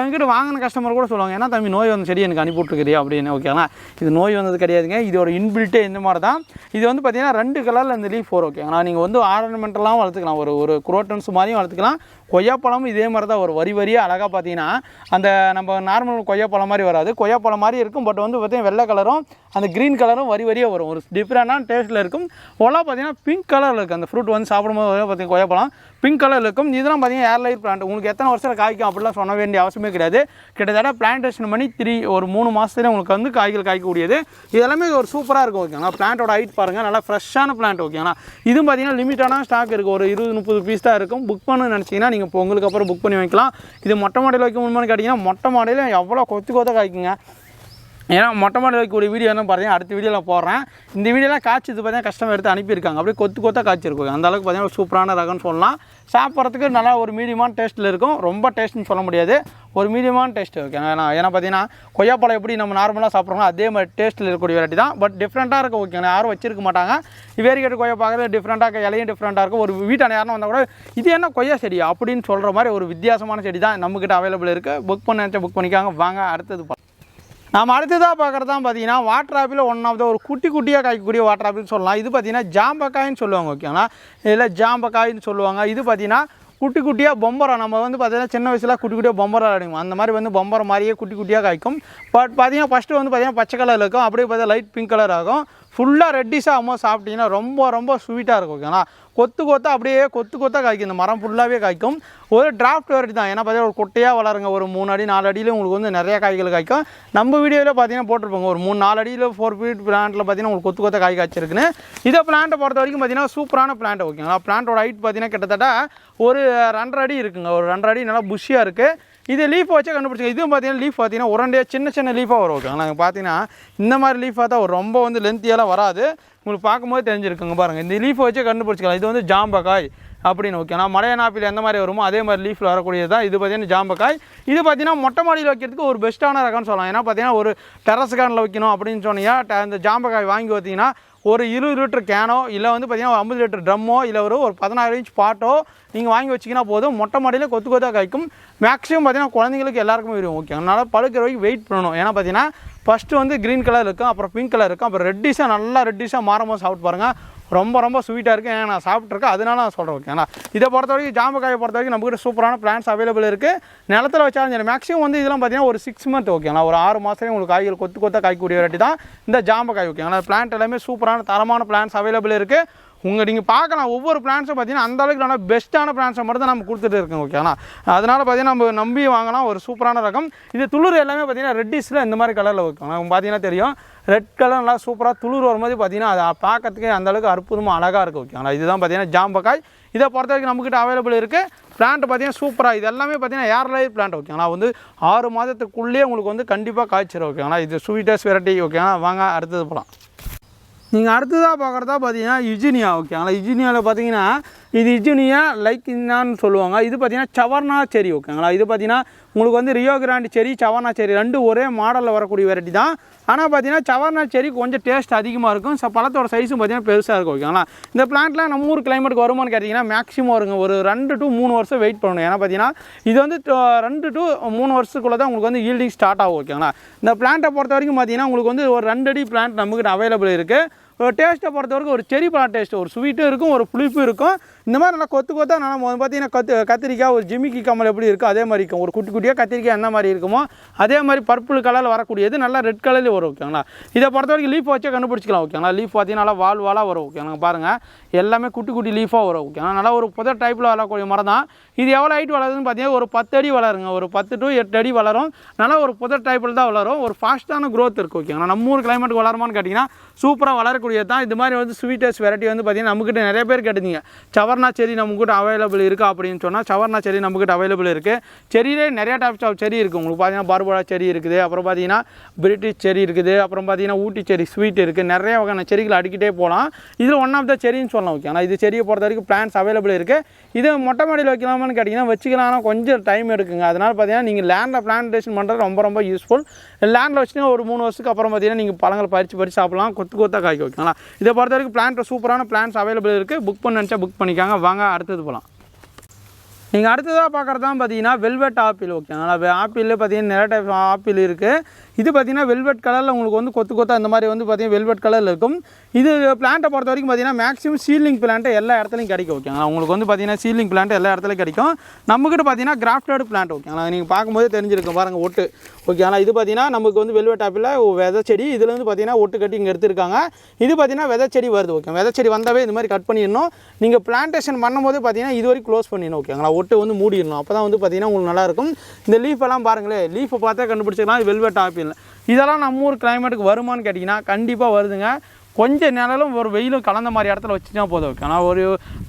என்கிட்ட வாங்கின கஸ்டமர் கூட சொல்லுவாங்க ஏன்னா தம்பி நோய் வந்த செடி எனக்கு அனுப்பிவிட்டுருக்குறியா அப்படின்னு ஓகேங்களா இது நோய் வந்தது கிடையாதுங்க. இது ஒரு இன்பில்ட்டே இந்த மாதிரி தான். இது வந்து பார்த்தீங்கன்னா ரெண்டு கலரில் இந்த லீஃப் வரும் ஓகேங்களா நீங்கள் வந்து ஆர்னமெண்டலாகவும் வளர்த்துக்கலாம். ஒரு ஒரு குரோட்டன்ஸ் மாதிரியும் வளர்த்துக்கலாம். கொய்யாப்பழமும் இதே மாதிரி தான் ஒரு வரி வரியாக அழகாக பார்த்தீங்கன்னா அந்த நம்ம நார்மல் கொய்யாப்பழம் மாதிரி வராது. கொய்யாப்பழம் மாதிரி இருக்கும் பட் வந்து பார்த்தீங்கன்னா வெள்ளை கலரும் அந்த க்ரீன் கலரும் வரி வரியாக வரும். ஒரு டிஃப்ரெண்டான டேஸ்ட்டில் இருக்கும். ஒலா பார்த்தீங்கன்னா பிங்க் கலரில் இருக்குது அந்த ஃப்ரூட் வந்து சாப்பிடும்போது பார்த்தீங்கன்னா கொய்யாப்பழம் பிங்க் கலரில் இருக்கும். இதெல்லாம் பார்த்தீங்கன்னா ஏர்லைட் பிளான்ட் உங்களுக்கு எத்தனை வருஷத்தில் காய்க்கும் அப்படிலாம் சொல்ல வேண்டிய அவசியமே கிடையாது. கிட்டத்தட்ட பிளான்டேஷன் பண்ணி த்ரீ ஒரு மூணு மாதத்துலேயே உங்களுக்கு வந்து காய்கள் காய்க்கக்கூடியது. இதெல்லாமே ஒரு சூப்பராக இருக்கும் ஓகேங்களா பிளான்ட்டோட ஹைட் பாருங்கள் நல்லா ஃப்ரெஷ்ஷான பிளான்ட் ஓகேங்களா இதுவும் பார்த்தீங்கன்னா லிமிட்டான ஸ்டாக் இருக்குது ஒரு இருபது முப்பது பீஸ் தான் இருக்கும். புக் பண்ணணும்னு நினச்சிங்கன்னா நீங்கள் இப்போ உங்களுக்கு அப்புறம் புக் பண்ணி வாங்கிக்கலாம் இது மொட்டை மாடியில் வைக்க முடியுமான்னு கேட்டிங்கன்னா மொட்டை மாடையில் எவ்வளோ கொத்து கொத்த காய்க்குங்க? ஏன்னா மொட்டை மாடி வைக்கக்கூடிய வீடியோ என்ன பார்த்தீங்கன்னா அடுத்த வீடியோவில் போடுறேன். இந்த வீடியோலாம் காய்ச்சது பார்த்தீங்கன்னா கஷ்டம் எடுத்து அனுப்பியிருக்காங்க. அப்படியே கொத்து கொத்தா காய்ச்சிருக்கும். அந்த அளவுக்கு பார்த்தீங்கன்னா சூப்பரான ரகம்னு சொல்லலாம். சாப்பிட்றதுக்கு நல்லா ஒரு மீடியமான டேஸ்ட்டில் இருக்கும். ரொம்ப டேஸ்ட்னு சொல்ல முடியாது. ஒரு மீடியமான டேஸ்ட் ஓகே ஏன்னா ஏன்னா பார்த்தீங்கன்னா கொய்யாப்பழம் எப்படி நம்ம நார்மலாக சாப்பிட்றோமோ அதே மாதிரி டேஸ்ட்டில் இருக்கக்கூடிய வெரைட்டி தான். பட் டிஃப்ரெண்ட்டாக இருக்கும் ஓகேங்களா யாரும் வச்சிருக்க மாட்டாங்க. வேரிகேட்டு கொய்யா பார்க்குறது டிஃப்ரெண்ட்டாக இலையும் டிஃப்ரெண்ட்டாக இருக்கும் ஒரு வீட்டான யாரும் வந்தால் கூட இது என்ன கொய்யா செடி அப்படின்னு சொல்கிற மாதிரி ஒரு வித்தியாசமான செடி தான் நம்மக்கிட்ட அவைலபிள் இருக்குது புக் பண்ண நினச்சா புக் பண்ணிக்காங்க. வாங்க அடுத்தது நாம் அடுத்ததாக பார்க்குறது தான் பார்த்தீங்கன்னா water apple one of the ஒரு குட்டி குட்டியாக காய்க்கக்கூடிய வாட்டர் ஆப்பிள்னு சொல்லலாம். இது பார்த்தீங்கன்னா ஜாம்பக்காயின்னு சொல்லுவாங்க ஓகேங்களா இல்லை ஜாம்பக்காயின்னு சொல்லுவாங்க. இது பார்த்தீங்கன்னா குட்டி குட்டியாக பொம்பரம் நம்ம வந்து பார்த்தீங்கன்னா சின்ன வயசில் குட்டி குட்டியாக பொம்பரம் விளையாடுவோம். அந்த மாதிரி வந்து பொம்பரம் மாதிரியே குட்டி குட்டியாக காய்க்கும். பட் பார்த்தீங்கன்னா ஃபஸ்ட்டு வந்து பார்த்தீங்கன்னா பச்சை கலரில் இருக்கும். அப்படியே பார்த்தா லைட் பிங்க் கலர் ஆகும் ஃபுல்லாக ரெட்டிஸாக அம்மா சாப்பிட்டீங்கன்னா ரொம்ப ரொம்ப ஸ்வீட்டாக இருக்கும் ஓகேங்களா கொத்து கொத்தா அப்படியே கொத்து கொத்தா காய்க்கும். இந்த மரம் ஃபுல்லாகவே காய்க்கும். ஒரு டிராஃப்ட் வெரைட்டி தான். ஏன்னா பார்த்தீங்கன்னா ஒரு கொட்டையாக வளருங்க. ஒரு மூணு அடி நாலு அடியில் உங்களுக்கு வந்து நிறைய காய்கள் காய்க்கும். நம்ம வீடியோவில் பார்த்தீங்கன்னா போட்டிருப்போங்க. ஒரு மூணு நாலு அடியில் ஃபோர் ஃபீட் பிளான்ட்டில் பார்த்தீங்கன்னா உங்களுக்கு கொத்து கொத்த காய் காய்ச்சிருக்குன்னு. இதை பிளான்ட்டை பொறுத்த வரைக்கும் பார்த்தீங்கன்னா சூப்பரான பிளான்ட் ஓகேங்களா? பிளான்ட்டோட ஹைட் பார்த்தீங்கன்னா கிட்டத்தட்ட ஒரு ரெண்டரை அடி இருக்குங்க. ஒரு ரெண்டரை அடி நல்லா புஷியாக இருக்குது இது லீஃப் வச்சே கண்டுபிடிச்சிங்க இதுவும் பார்த்தீங்கன்னா லீஃப் பார்த்தீங்கன்னா உரண்டையாக சின்ன சின்ன லீஃபாக வரும் ஓகேங்களா நாங்கள் பார்த்தீங்கன்னா இந்த மாதிரி லீஃபாக தான் ரொம்ப வந்து லென்த்தியெல்லாம் வராது. உங்களுக்கு பார்க்கும்போது தெரிஞ்சிருக்குங்க பாருங்கள் இந்த லீஃப் வச்சே கண்டுபிடிச்சிக்கலாம். இது வந்து ஜாம்பக்காய் அப்படின்னு ஓகேனா மலையன் நாப்பில் எந்த மாதிரி வருமோ அதே மாதிரி லீஃபில் வரக்கூடியது தான். இது பார்த்தீங்கன்னா ஜாம்பக்காய். இது பார்த்தீங்கன்னா மொட்டை மாடியில் வைக்கிறதுக்கு ஒரு பெஸ்ட்டான ரகம்னு சொல்லலாம். ஏன்னா பார்த்தீங்கன்னா ஒரு டெரஸ் கார்டில் வைக்கணும் அப்படின்னு சொன்னீங்கன்னா இந்த ஜாம்பக்காய் வாங்கி பார்த்தீங்கன்னா ஒரு இருபது லிட்டர் கேனோ இல்லை வந்து பார்த்தீங்கன்னா ஒரு ஐம்பது லிட்டர் ட்ரம்மோ இல்லை ஒரு ஒரு பதினாறு இன்ச் பாட்டோ நீங்கள் வாங்கி வச்சிங்கன்னா போதும். மொட்டை மாடியில் கொத்து கொத்தாக காய்க்கும். மேக்ஸிமம் பார்த்தீங்கன்னா குழந்தைங்களுக்கு எல்லாருக்குமே வரும். ஓகே அதனால் பழுக்கிற வரைக்கும் வெயிட் பண்ணணும். ஏன்னா பார்த்தீங்கன்னா ஃபஸ்ட்டு வந்து க்ரீன் கலர் இருக்கும் அப்புறம் பிங்க் கலர் இருக்கும் அப்புறம் ரெட்டிஷாக நல்லா ரெட்டிஷாக மாறும்போது சாப்பிட்டு பாருங்கள் ரொம்ப ரொம்ப ஸ்வீட்டாக இருக்குது ஏன்னா நான் சாப்பிட்ருக்கேன் அதனால நான் சொல்கிறேன் ஓகேங்களா இதை பொறுத்த வரைக்கும் ஜாம்பக்காயை பொறுத்த வரைக்கும் நம்மகிட்ட சூப்பரான பிளான்ஸ் அவைலபிள் இருக்குது நிலத்தில் வச்சாலும் சரி மேக்ஸிமம் வந்து இதெல்லாம் பார்த்தீங்கன்னா ஒரு சிக்ஸ் மந்த் ஓகேங்களா ஒரு ஆறு மாதத்துலேயே உங்களுக்கு காய்கள் கொத்து கொத்த காய்க்கூடிய வெரைட்டி தான் இந்த ஜாம்பக்காய் ஓகேங்களா பிளான்ட் எல்லாமே சூப்பரான தரமான பிளான்ஸ் அவைலபிள் இருக்குது உங்கள் நீங்கள் பார்க்கலாம் ஒவ்வொரு பிளான்ஸும் பார்த்தீங்கன்னா அந்த அளவுக்கு நல்லா பெஸ்ட்டான பிளான்ஸை மட்டும் தான் நம்ம கொடுத்துட்டு இருக்கோம் ஓகேங்களா அதனால் பார்த்தீங்கன்னா நம்ம நம்பி வாங்கலாம் ஒரு சூப்பரான ரகம். இது துளிர் எல்லாமே பார்த்தீங்கன்னா ரெட்டிஸில் இந்த மாதிரி கலரில் வைக்கணும் பார்த்தீங்கன்னா தெரியும் ரெட் கலர் நல்லா சூப்பராக துளிர் வரும்போது பார்த்தீங்கன்னா அதை பார்க்கறதுக்கு அந்தளவுக்கு அற்புதமாக அழகாக இருக்குது ஓகேங்களா இதுதான் பார்த்தீங்கன்னா ஜாம்பக்காய். இதை பொறுத்த வரைக்கும் நம்மக்கிட்ட அவைலபிள் இருக்குது பிளான்ட் பார்த்தீங்கன்னா சூப்பராக இது எல்லாமே பார்த்தீங்கன்னா ஏர்லைட் பிளான்ட் ஓகேங்களா வந்து ஆறு மாதத்துக்குள்ளேயே உங்களுக்கு வந்து கண்டிப்பாக காய்ச்சிடும் ஓகேங்களா இது ஸ்வீட்டஸ் வெரைட்டி ஓகேங்களா வாங்க அடுத்தது போகலாம் நீங்கள் அடுத்ததாக பார்க்குறதா பார்த்தீங்கன்னா இஜினியா ஓகேங்களா இஜினியாவில் பார்த்தீங்கன்னா இது இஜினியா லைக் இன்னான்னு சொல்லுவாங்க. இது பார்த்தீங்கன்னா சவர்னா செரி ஓகேங்களா இது பார்த்தீங்கன்னா உங்களுக்கு வந்து ரியோ கிராண்டி செரி சவர்னா செரி ரெண்டும் ஒரே மாடலில் வரக்கூடிய வெரைட்டி தான். ஆனால் பார்த்தீங்கன்னா சவர்னா செரி கொஞ்சம் டேஸ்ட் அதிகமாக இருக்கும். ச பழத்தோட சைஸும் பார்த்தீங்கன்னா பெருசாக இருக்கும் ஓகேங்களா இந்த பிளான்ட்லாம் நம்ம ஊர் கிளைமேட்டுக்கு வருமானு கேட்டிங்கன்னா மேக்ஸிமம் வருங்க ஒரு ரெண்டு டு மூணு வருஷம் வெயிட் பண்ணணும். ஏன்னா பார்த்தீங்கன்னா இது வந்து ரெண்டு டு மூணு வருஷத்துக்குள்ளே தான் உங்களுக்கு வந்து ஈல்டிங் ஸ்டார்ட் ஆகும் ஓகேங்களா இந்த பிளான்ட்டை பொறுத்த வரைக்கும் பார்த்தீங்கன்னா உங்களுக்கு வந்து ஒரு ரெண்டு அடி பிளான்ட் நம்மக்கிட்ட அவைலபிள் இருக்குது டேஸ்ட்டை பொறுத்த வரைக்கும் ஒரு செரி பழம் டேஸ்ட்டு ஒரு ஸ்வீட்டும் இருக்கும் ஒரு புளிப்பும் இருக்கும். இந்த மாதிரி நல்லா கொத்து கொத்தா நல்லா பார்த்தீங்கன்னா கத்து கத்திரிக்காய் ஒரு ஜிமிக்கி கமல் எப்படி இருக்கும் அதே மாதிரி இருக்கும். ஒரு குட்டி குட்டியாக கத்திரிக்காய் என்ன மாதிரி இருக்குமோ அதே மாதிரி பர்பிள் கலரில் வரக்கூடியது நல்லா ரெட் கலர்லேயே வரும் ஓகேங்களா இதை பொறுத்த வரைக்கும் லீஃப் வச்சே கண்டுபிடிச்சிக்கலாம் ஓகேங்களா லீஃப் பார்த்தீங்கன்னா நல்லா வால் வாலாக வரும் ஓகேங்களா பாருங்கள் எல்லாமே குட்டி குட்டி லீஃபாக வரும் ஓகேங்களா நல்லா ஒரு புதர் டைப்பில் வளரக்கூடிய மரம் தான். இது எவ்வளோ ஹைட் வளருதுன்னு பார்த்தீங்கன்னா ஒரு பத்து அடி வளருங்க. ஒரு பத்து டு எட்டு அடி வளரும். நல்லா ஒரு புதர் டைப்பில் தான் வளரும். ஒரு ஃபாஸ்ட்டான க்ரோத் இருக்குது ஓகேங்களா நம்ம ஊர் கிளைமேட்டுக்கு வளருமான்னு கேட்டிங்கன்னா சூப்பராக வளரக்கூடியது தான். இது மாதிரி வந்து ஸ்வீட்டஸ் வெரைட்டி வந்து பார்த்தீங்கன்னா நம்மக்கிட்ட நிறைய பேர் கேட்டுங்க சவர்னா செரி நம்மக்கிட்ட அவைலபிள் இருக்கா அப்படின்னு சொன்னால் சவர்னா செரி நம்மக்கிட்ட அவைலபிள் இருக்குது செரியிலே நிறைய டைப்ஸ் ஆஃப் செரி இருக்குது உங்களுக்கு பார்த்தீங்கன்னா பார்போடா செரி இருக்குது. அப்புறம் பார்த்தீங்கன்னா பிரிட்டிஷ் செரி இருக்குது. அப்புறம் பார்த்தீங்கன்னா ஊட்டி செரி ஸ்வீட் இருக்குது நிறைய வகையான செடிகள் அடிக்கிட்டே போகலாம். இதில் ஒன் ஆஃப் த செரின்னு சொல்லலாம் ஓகே ஆனால் இது செரியை பொறுத்த வரைக்கும் பிளான்ஸ் அவைலபிள் இருக்குது இது மொட்டை மாடியில் வைக்கலாமான்னு கேட்டிங்கன்னா வச்சுக்கலாம். ஆனால் கொஞ்சம் டைம் எடுக்குங்க. அதனால் பார்த்தீங்கன்னா நீங்கள் லேண்டில் பிளான்டேஷன் பண்ணுறது ரொம்ப ரொம்ப யூஸ்ஃபுல் லேண்டில் வச்சுட்டு ஒரு மூணு வருஷத்துக்கு அப்புறம் பார்த்தீங்கன்னா நீங்கள் பழங்கள் பறித்து பறித்து சாப்பிடலாம். கொத்து கொத்தாக காய்க்க வைக்கலாம் இதை பொறுத்த வரைக்கும் பிளான்ட் சூப்பரான பிளான்ஸ் அவைலபிள் இருக்குது புக் பண்ண நினச்சா புக் பண்ணிக்காங்க. வாங்க அடுத்தது போகலாம் நீங்கள் அடுத்ததாக பார்க்குறது தான் பார்த்தீங்கன்னா வெல்வெட் ஆப்பிள் ஓகேங்களா ஆப்பிள் பார்த்தீங்கன்னா நிறைய டைப் ஆப்பிள் இருக்குது இது பார்த்தீங்கன்னா வெல்வெட் கலரில் உங்களுக்கு வந்து கொத்து கொத்தா இந்த மாதிரி வந்து பார்த்தீங்கன்னா வெல்வெட் கலரில் இருக்கும். இது பிளான்ட்டை பொறுத்த வரைக்கும் பார்த்தீங்கன்னா மேக்ஸிமம் சீலிங் பிளான்ட்டு எல்லா இடத்துலையும் கிடைக்கும் ஓகேங்களா உங்களுக்கு வந்து பார்த்தீங்கன்னா சீலிங் பிளான்ட் எல்லா இடத்துலையும் கிடைக்கும். நம்மக்கிட்ட பார்த்தீங்கன்னா கிராஃப்டட் பிளான்ட் ஓகேங்களா நீங்கள் பார்க்கும்போது தெரிஞ்சிருக்கும் பாருங்கள் ஒட்டு ஓகேங்களா இது பார்த்தீங்கன்னா நமக்கு வந்து வெல்வெட் ஆப்பிளில் விதை செடி இதில் வந்து பார்த்தீங்கன்னா ஒட்டு கட்டி இங்கே எடுத்திருக்காங்க. இது பார்த்திங்கன்னா விதை செடி வருது ஓகே விதை செடி வந்தாவே இந்த மாதிரி கட் பண்ணிடணும். நீங்கள் பிளான்டேஷன் பண்ணும்போது பார்த்தீங்கன்னா இது வரைக்கும் க்ளோஸ் பண்ணிடணும் ஓகேங்களா ஒட்டு வந்து மூடிடணும். அப்போ தான் வந்து பார்த்தீங்கன்னா உங்களுக்கு நல்லாயிருக்கும் இந்த லீஃப் எல்லாம் பாருங்களேன் லீஃபை பார்த்தா கண்டுபிடிச்சிக்கலாம் வெல்வெட் ஆப்பிள் இதெல்லாம் நம்ம ஊர் கிளைமேட்டுக்கு வருமான்னு கேட்டிங்கன்னா கண்டிப்பாக வருதுங்க. கொஞ்சம் நிழலும் ஒரு வெயிலும் கலந்த மாதிரி இடத்துல வச்சுட்டா போதும். ஓகே. ஆனால் ஒரு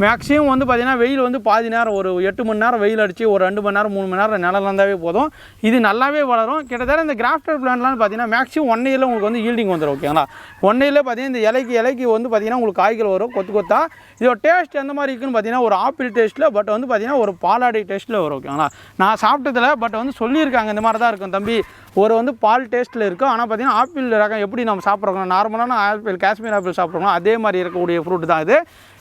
மேக்ஸிமம் வந்து பார்த்தீங்கன்னா வெயில் வந்து பாதி நேரம் ஒரு எட்டு மணி நேரம் வெயில் அடித்து ஒரு ரெண்டு மணி நேரம் மூணு மணி நேரம் நிழல் இருந்தாவே போதும். இது நல்லாவே வளரும். கிட்டத்தட்ட இந்த கிராஃப்டர் பிளான்ட்லாம் பார்த்தீங்கன்னா மேக்ஸிமம் ஒன் இயரில் உங்களுக்கு வந்து ஈல்டிங் வந்துடும் ஓகேங்களா? ஒன் இயரில் பார்த்தீங்கன்னா இந்த இலைக்கு இலைக்கு வந்து பார்த்திங்கன்னா உங்களுக்கு காய்கள் வரும் கொத்து கொத்தா. இதோட டேஸ்ட் எந்த மாதிரி இருக்குன்னு பார்த்தீங்கன்னா ஒரு ஆப்பிள் டேஸ்ட்டில் பட் வந்து பார்த்தீங்கன்னா ஒரு பாலாடை டேஸ்ட்டில் வரும். ஓகேங்களா? நான் சாப்பிட்டதில் பட் வந்து சொல்லியிருக்காங்க இந்த மாதிரி தான் இருக்கும் தம்பி. ஒரு வந்து பால் டேஸ்ட்டில் இருக்கும். ஆனால் பார்த்தீங்கன்னா ஆப்பிள் ரகம் எப்படி நம்ம சாப்பிட்றோம்? நார்மலான ஆப்பிள் காஷ்மீர் ஆப்பிள் சாப்பிட்றோம் அதே மாதிரி இருக்கக்கூடிய ஃப்ரூட் தான் இது.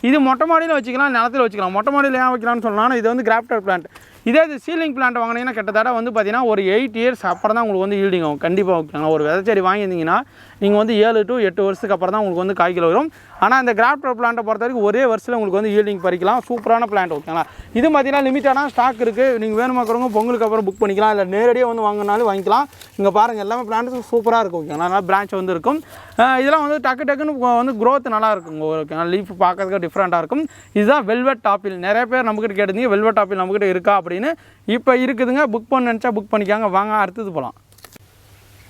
இது மொட்டை மாடியில் வச்சுக்கலாம் நிலத்தில் வச்சுக்கலாம். மொட்டை மாடியில் ஏன் வைக்கலாம்னு சொன்னால் இது வந்து கிராஃப்டர் பிளான்ட் இதே இது சீலிங் பிளான்ட் வாங்கினீங்கன்னா கிட்டத்தட்ட வந்து பார்த்தீங்கன்னா ஒரு எயிட் இயர்ஸ் அப்புறம் தான் உங்களுக்கு வந்து ஈல்டிங் ஆகும். கண்டிப்பாக ஓகேங்களா ஒரு விதைச்செடி வாங்கியிருந்தீங்கன்னா நீங்கள் வந்து ஏழு டு எட்டு வருஷத்துக்கு அப்புறம் தான் உங்களுக்கு வந்து காய்கள் வரும். ஆனால் இந்த கிராஃப்டர் பிளான்ட்டை பொறுத்த வரைக்கும் ஒரே வருஷத்தில் உங்களுக்கு வந்து ஈல்டிங் பறிக்கலாம். சூப்பரான பிளான்ட் ஓகேங்களா இது பார்த்தீங்கன்னா லிமிட்டான ஸ்டாக் இருக்குது நீங்கள் வேணுமாக்கிறவங்க பொங்கலுக்கு அப்புறம் புக் பண்ணிக்கலாம். இல்லை நேரடியாக வந்து வாங்கினாலும் வாங்கிக்கலாம். இங்கே பாருங்கள் எல்லாமே பிளான்ட்ஸும் சூப்பராக இருக்கும் ஓகேங்களா நல்லா பிரான்ச் வந்து இருக்கும். இதெல்லாம் வந்து டக்கு டக்குன்னு வந்து க்ரோத் நல்லா இருக்கும் ஓகேங்களா லீஃப் பார்க்கறதுக்கு டிஃப்ரெண்ட்டாக இருக்கும். இதுதான் வெல்வெட் டாப்பில் நிறைய பேர் நம்மக்கிட்ட கேட்டிருந்தீங்க வெல்வெட் டாப்பில் நம்மக்கிட்ட இருக்கா? அப்படி அப்படின்னு இப்போ இருக்குதுங்க. புக் பண்ண நினச்சா புக் பண்ணிக்காங்க. வாங்க அடுத்தது போகலாம்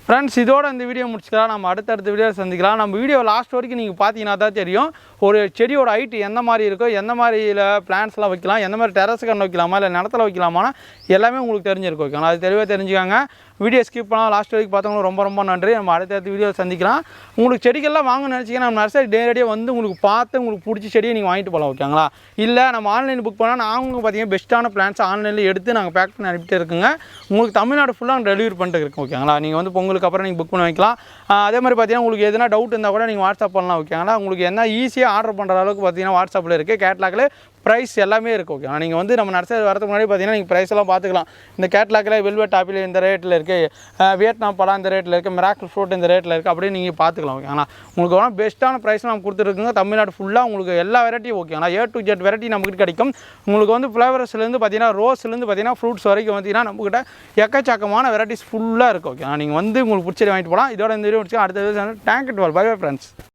ஃப்ரெண்ட்ஸ் இதோட இந்த வீடியோ முடிச்சுக்கலாம். நம்ம அடுத்தடுத்த வீடியோ சந்திக்கலாம். நம்ம வீடியோ லாஸ்ட் வரைக்கும் நீங்கள் பார்த்தீங்கன்னா தான் தெரியும். ஒரு செடியோட ஹைட்டு எந்த மாதிரி இருக்கோ எந்த மாதிரியில் பிளான்ஸ்லாம் வைக்கலாம் எந்த மாதிரி டெரஸ் கண்ணு வைக்கலாமா இல்லை நிலத்தில் வைக்கலாமா எல்லாமே உங்களுக்கு தெரிஞ்சிருக்கும். ஓகேங்களா அது தெளிவாக தெரிஞ்சுக்காங்க. வீடியோ ஸ்கிப் பண்ணால் லாஸ்ட் வரைக்கும் பார்த்தவங்களுக்கு ரொம்ப ரொம்ப நன்றி. நம்ம அடுத்த அடுத்த வீடியோ சந்திக்கலாம். உங்களுக்கு செடிகள்லாம் வாங்க நினச்சிங்கன்னா நம்ம நர்சரி நேரடியாக வந்து உங்களுக்கு பார்த்து உங்களுக்கு பிடிச்ச செடியை நீங்கள் வாங்கிட்டு போகலாம் ஓகேங்களா இல்லை நம்ம ஆன்லைன் புக் பண்ணால் நாங்கள் பார்த்தீங்கன்னா பெஸ்ட்டான பிளான்ஸ் ஆன்லைனில் எடுத்து நாங்கள் பேக் பண்ணி அனுப்பிட்டு இருக்குங்க. உங்களுக்கு தமிழ்நாடு ஃபுல்லாக டெலிவரி பண்ணிட்டு இருக்கோம் ஓகேங்களா நீங்கள் வந்து பொங்கலுக்கு அப்புறம் நீங்கள் புக் பண்ணி வைக்கலாம். அதே மாதிரி பார்த்தீங்கன்னா உங்களுக்கு எதனா டவுட் இருந்தால் கூட நீங்கள் வாட்ஸ்அப் பண்ணலாம் ஓகேங்களா உங்களுக்கு என்ன ஈஸியாக ஆர்டர் பண்ணுற அளவுக்கு பார்த்தீங்கன்னா வாட்ஸ்அப்பில் இருக்குது கேட்லாகில் ப்ரைஸ் எல்லாமே இருக்குது ஓகே நீங்கள் வந்து நம்ம நர்சரி வரதுக்கு முன்னாடி பார்த்தீங்கன்னா நீங்கள் ப்ரைஸ் எல்லாம் பார்த்துக்கலாம் இந்த கேட்லாகில் வெல்வெட் ஆப்பிள் இந்த ரேட்டில் இருக்குது வியட்நாம் பழம் இந்த ரேட்டில் இருக்குது மிராக்கிள் ஃப்ரூட் இந்த ரேட்டில் இருக்குது அப்படின்னு நீங்கள் பார்த்துக்கலாம் ஓகேங்களா உங்களுக்கு வேணால் பெஸ்ட்டான ப்ரைஸ் நம்ம கொடுத்துருக்குங்க. தமிழ்நாடு ஃபுல்லாக உங்களுக்கு எல்லா வெரைட்டியும் ஓகேங்களா ஏ டு ஜெட் வெரைட்டி நம்மக்கிட்ட கிடைக்கும். உங்களுக்கு வந்து ஃப்ளேவர்ஸ்லேருந்து பார்த்தீங்கன்னா ரோஸ்லேருந்து பார்த்தீங்கன்னா ஃப்ரூட்ஸ் வரைக்கும் பார்த்தீங்கன்னா நம்மக்கிட்ட எக்கச்சக்கமான வெரைட்டிஸ் ஃபுல்லாக இருக்குது ஓகேங்களா நீங்கள் வந்து உங்களுக்கு பிடிச்சது வாங்கிட்டு போகலாம் இதோட இந்த வீடியோ முடிச்சு அடுத்த வீடியோ டேங்க் டுவெல் பை பை ஃப்ரெண்ட்ஸ்